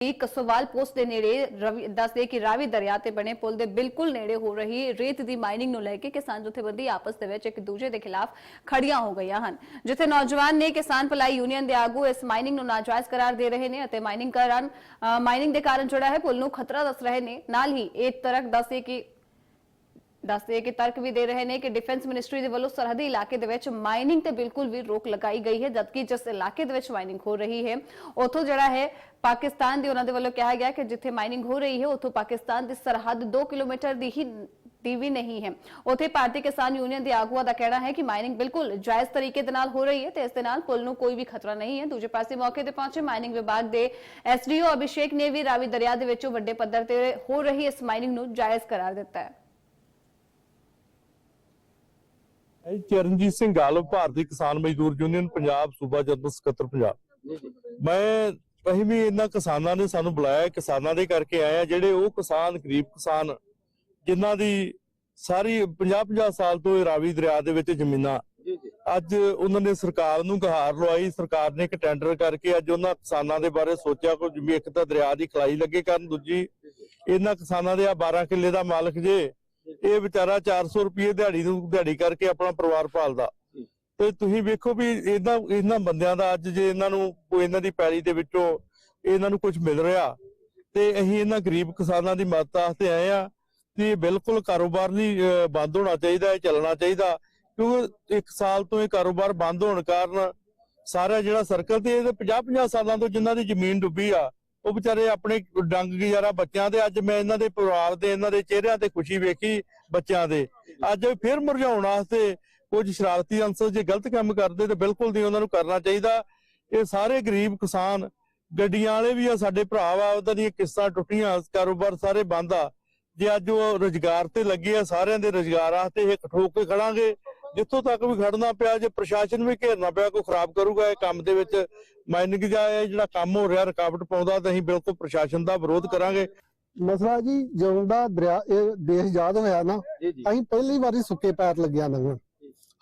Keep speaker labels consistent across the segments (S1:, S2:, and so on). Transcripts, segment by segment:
S1: ਕਸੋਵਾਲ post ਦੇ ਨੇੜੇ ਦੱਸਦੇ ਕਿ ਰਾਵੀ ਦਰਿਆ ਤੇ ਬਣੇ ਪੁਲ ਦੇ ਬਿਲਕੁਲ ਨੇੜੇ ਹੋ ਰਹੀ ਰੇਤ ਦੀ ਮਾਈਨਿੰਗ ਨੂੰ ਲੈ ਕੇ ਕਿਸਾਨ ਜਥੇਬੰਦੀ ਆਪਸ ਦੇ ਵਿੱਚ ਇੱਕ ਦੂਜੇ ਦੇ ਖਿਲਾਫ ਖੜੀਆਂ ਹੋ ਗਈਆਂ ਹਨ। ਜਿੱਥੇ ਨੌਜਵਾਨ ਨੇ ਕਿਸਾਨ ਭਲਾਈ ਯੂਨੀਅਨ ਦੇ ਆਗੂ ਇਸ ਮਾਈਨਿੰਗ ਨੂੰ ਨਾਜਾਇਜ਼ ਕਰਾਰ ਦੇ ਰਹੇ ਨੇ ਅਤੇ ਮਾਈਨਿੰਗ ਕਾਰਨ ਮਾਈਨਿੰਗ ਦੇ ਕਾਰਨ ਜਿਹੜਾ ਹੈ ਪੁਲ ਨੂੰ ਖਤਰਾ ਦੱਸ ਰਹੇ ਨੇ। ਨਾਲ ਹੀ ਇਹ ਤਰਕ ਦੱਸਦੇ ਕਿ ਦੱਸਦੇ ਕਿ ਤਰਕ ਵੀ ਦੇ ਰਹੇ ਨੇ ਕਿ ਡਿਫੈਂਸ ਮਿਨਿਸਟਰੀ ਦੇ ਵੱਲੋਂ ਸਰਹੱਦੀ ਇਲਾਕੇ ਦੇ ਵਿੱਚ ਮਾਈਨਿੰਗ ਤੇ ਬਿਲਕੁਲ ਵੀ ਰੋਕ ਲਗਾਈ ਗਈ ਹੈ, ਜਦਕਿ ਜਿਸ ਇਲਾਕੇ ਦੇ ਵਿੱਚ ਮਾਈਨਿੰਗ ਹੋ ਰਹੀ ਹੈ, ਉਥੋਂ ਜਿਹੜਾ ਹੈ ਪਾਕਿਸਤਾਨ ਦੇ ਉਹਨਾਂ ਦੇ ਵੱਲੋਂ ਕਿਹਾ ਗਿਆ ਕਿ ਜਿੱਥੇ ਮਾਈਨਿੰਗ ਹੋ ਰਹੀ ਹੈ, ਉਥੋਂ ਪਾਕਿਸਤਾਨ ਦੀ ਸਰਹੱਦ 2 ਕਿਲੋਮੀਟਰ ਦੀ ਹੀ ਦੀ ਵੀ ਨਹੀਂ ਹੈ। ਉਥੇ ਭਾਰਤੀ ਕਿਸਾਨ ਯੂਨੀਅਨ ਦੇ ਆਗੂਆਂ ਦਾ ਕਹਿਣਾ ਹੈ ਕਿ ਮਾਈਨਿੰਗ ਬਿਲਕੁਲ ਜਾਇਜ਼ ਤਰੀਕੇ ਦੇ ਨਾਲ ਹੋ ਰਹੀ ਹੈ ਤੇ ਇਸ ਦੇ ਨਾਲ ਪੁਲ ਨੂੰ ਕੋਈ ਵੀ ਖਤਰਾ ਨਹੀਂ ਹੈ। ਦੂਜੇ ਪਾਸੇ ਮੌਕੇ ਤੇ ਪਹੁੰਚੇ ਮਾਈਨਿੰਗ ਵਿਭਾਗ ਦੇ ਐਸਡੀਓ ਅਭਿਸ਼ੇਕ ਨੇ ਵੀ ਰਾਵੀ ਦਰਿਆ ਦੇ ਵਿੱਚੋਂ ਵੱਡੇ ਪੱਧਰ ਤੇ ਹੋ ਰਹੀ ਇਸ ਮਾਈਨਿੰਗ ਨੂੰ ਜਾਇਜ਼ ਕਰਾਰ ਦਿੱਤਾ ਹੈ
S2: ਇਹ ਚਰਨਜੀਤ ਸਿੰਘ ਗਾਲਵ ਭਾਰਤੀ ਕਿਸਾਨ ਮਜ਼ਦੂਰ ਯੂਨੀਅਨ ਪੰਜਾਬ ਸੂਬਾ ਜਨਰਲ ਸਕੱਤਰ ਪੰਜਾਬ। ਮੈਂ ਅਸੀਂ ਵੀ ਇਹਨਾਂ ਕਿਸਾਨਾਂ ਨੇ ਸਾਨੂੰ ਬੁਲਾਇਆ ਕਿਸਾਨਾਂ ਦੇ ਕਰਕੇ ਆਏ ਆ ਜਿਹੜੇ ਉਹ ਕਿਸਾਨ ਗਰੀਬ ਕਿਸਾਨ ਜਿਨ੍ਹਾਂ ਦੀ ਸਾਰੀ 50-50 ਸਾਲ ਤੋਂ ਰਾਵੀ ਦਰਿਆ ਦੇ ਵਿੱਚ ਜ਼ਮੀਨਾਂ। ਅੱਜ ਉਹਨਾਂ ਨੇ ਸਰਕਾਰ ਨੂੰ ਗਹਾਰ ਲਵਾਈ ਸਰਕਾਰ ਨੇ ਇੱਕ ਟੈਂਡਰ ਕਰਕੇ ਅੱਜ ਉਹਨਾਂ ਕਿਸਾਨਾਂ ਦੇ ਬਾਰੇ ਸੋਚਿਆ ਕੋਈ ਵੀ ਇੱਕ ਤਾਂ ਦਰਿਆ ਦੀ ਖਲਾਈ ਲੱਗੇ ਕਰਨ ਦੂਜੀ ਇਹਨਾਂ ਕਿਸਾਨਾਂ ਦੇ ਆ 12 ਕਿੱਲੇ ਦਾ ਮਾਲਕ ਜੇ ਇਹ ਵਿਚਾਰਾ 400 ਰੁਪਏ ਦਿਹਾੜੀ ਨੂੰ ਦਿਹਾੜੀ ਕਰਕੇ ਆਪਣਾ ਪਰਿਵਾਰ ਪਾਲਦਾ। ਤੇ ਤੁਸੀਂ ਵੇਖੋ ਵੀ ਇਹਨਾਂ ਇਹਨਾਂ ਬੰਦਿਆਂ ਦਾ ਅੱਜ ਜੇ ਇਹਨਾਂ ਨੂੰ ਕੋਈ ਇਹਨਾਂ ਦੀ ਪੈਲੀ ਦੇ ਵਿੱਚੋਂ ਇਹਨਾਂ ਨੂੰ ਕੁਝ ਮਿਲ ਰਿਹਾ ਤੇ ਅਸੀਂ ਇਹਨਾਂ ਗਰੀਬ ਕਿਸਾਨਾਂ ਦੀ ਮਦਦ ਵਾਸਤੇ ਆਏ ਆ ਇਹ ਬਿਲਕੁਲ ਕਾਰੋਬਾਰ ਨਹੀਂ ਬੰਦ ਹੋਣਾ ਚਾਹੀਦਾ ਇਹ ਚੱਲਣਾ ਚਾਹੀਦਾ ਕਿਉਂਕਿ ਇੱਕ ਸਾਲ ਤੋਂ ਇਹ ਕਾਰੋਬਾਰ ਬੰਦ ਹੋਣ ਕਾਰਨ ਸਾਰਾ ਜਿਹੜਾ ਸਰਕਲ ਤੇ ਇਹ 50 50 ਸਾਲਾਂ ਤੋਂ ਜਿਨ੍ਹਾਂ ਦੀ ਜ਼ਮੀਨ ਡੁੱਬੀ ਆ ਉਹ ਵਿਚਾਰੇ ਆਪਣੇ ਡੰਗ ਗੁਜ਼ਾਰਾ ਬੱਚਿਆਂ ਦੇ, ਅੱਜ ਮੈਂ ਇਹਨਾਂ ਦੇ ਪਰਿਵਾਰ ਦੇ, ਇਹਨਾਂ ਦੇ ਚਿਹਰਿਆਂ ਤੇ ਖੁਸ਼ੀ ਵੇਖੀ ਬੱਚਿਆਂ ਦੇ। ਅੱਜ ਫਿਰ ਮੁਰਝਾਉਣ ਵਾਸਤੇ ਕੁਝ ਸ਼ਰਾਰਤੀ ਅੰਸਰ ਜੇ ਗਲਤ ਕੰਮ ਕਰਦੇ ਤੇ ਬਿਲਕੁਲ ਨਹੀਂ ਉਹਨਾਂ ਨੂੰ ਕਰਨਾ ਚਾਹੀਦਾ। ਇਹ ਸਾਰੇ ਗਰੀਬ ਕਿਸਾਨ, ਗੱਡੀਆਂ ਵਾਲੇ ਵੀ ਆ, ਸਾਡੇ ਭਰਾ ਵਾ, ਉਹਨਾਂ ਦੀਆਂ ਕਿਸ਼ਤਾਂ ਟੁੱਟੀਆਂ, ਕਾਰੋਬਾਰ ਸਾਰੇ ਬੰਦ ਆ। ਜੇ ਅੱਜ ਉਹ ਰੁਜ਼ਗਾਰ ਤੇ ਲੱਗੇ ਆ, ਸਾਰਿਆਂ ਦੇ ਰੁਜ਼ਗਾਰ ਵਾਸਤੇ ਇਹ ਠੋਕ ਕੇ ਖੜਾਂਗੇ। ਜਿੱਥੋਂ ਤੱਕ ਵੀ ਖੜਨਾ ਪਿਆ ਜੇ ਪ੍ਰਸ਼ਾਸਨ ਵੀ ਘੇਰਨਾ ਪਿਆ ਕੋਈ ਖਰਾਬ ਕਰੂਗਾ ਇਹ ਕੰਮ ਦੇ ਵਿੱਚ ਮਾਈਨਿੰਗ ਦਾ ਇਹ ਜਿਹੜਾ ਕੰਮ ਹੋ ਰਿਹਾ ਰੁਕਾਵਟ ਪਾਉਂਦਾ ਤਾਂ ਅਸੀਂ ਬਿਲਕੁਲ ਪ੍ਰਸ਼ਾਸਨ ਦਾ ਵਿਰੋਧ ਕਰਾਂਗੇ।
S3: ਮਸਲਾ ਜੀ ਜਦੋਂ ਦਾ ਦਰਿਆ ਇਹ ਦੇਸ਼ ਆਜ਼ਾਦ ਹੋਇਆ ਨਾ ਅਸੀਂ ਪਹਿਲੀ ਵਾਰੀ ਸੁੱਕੇ ਪੈਰ ਲੱਗਿਆ ਲੰਘਣ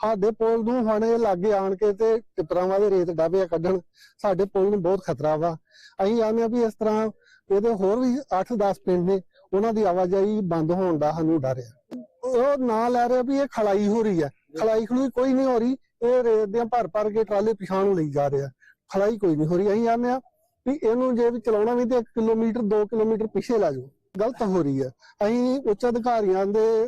S3: ਸਾਡੇ ਪੁਲ ਨੂੰ ਹੁਣ ਇਹ ਲਾਗੇ ਆਣ ਕੇ ਤੇ ਟਿੱਪਰਾਂ ਵਾਲੇ ਰੇਤ ਡਾਬੇ ਕੱਢਣ ਸਾਡੇ ਪੁਲ ਨੂੰ ਬਹੁਤ ਖਤਰਾ ਵਾ। ਅਸੀਂ ਆਨੇ ਆ ਵੀ ਇਸ ਤਰ੍ਹਾਂ ਇਹਦੇ ਹੋਰ ਵੀ 8-10 ਪਿੰਡ ਨੇ ਉਹਨਾਂ ਦੀ ਆਵਾਜਾਈ ਬੰਦ ਹੋਣ ਦਾ ਸਾਨੂੰ ਡਰ ਆ। ਉਹ ਨਾਂ ਲੈ ਰਿਹਾ ਵੀ ਇਹ ਖਲਾਈ ਹੋ ਰਹੀ ਹੈ ਖਲਾਈ ਖਲੂਈ ਕੋਈ ਨਹੀਂ ਹੋ ਰਹੀ, ਇਹ ਰੇਤ ਦੀਆਂ ਭਰ ਭਰ ਕੇ ਟਰਾਲੇ ਪਿਛਾਂ ਨੂੰ ਲਈ ਜਾ ਰਿਹਾ। ਖਲਾਈ ਕੋਈ ਨਹੀਂ ਹੋ ਰਹੀ, ਅਸੀਂ ਆਨੇ ਆ ਵੀ ਇਹਨੂੰ ਜੇ ਵੀ ਚਲਾਉਣਾ ਵੀ ਤੇ 1 ਕਿਲੋਮੀਟਰ 2 ਕਿਲੋਮੀਟਰ ਪਿੱਛੇ ਲੈ ਜਾਓ। ਗਲਤ ਹੋ ਰਹੀ ਹੈ। ਅਸੀਂ ਉੱਚ ਅਧਿਕਾਰੀਆਂ ਦੇ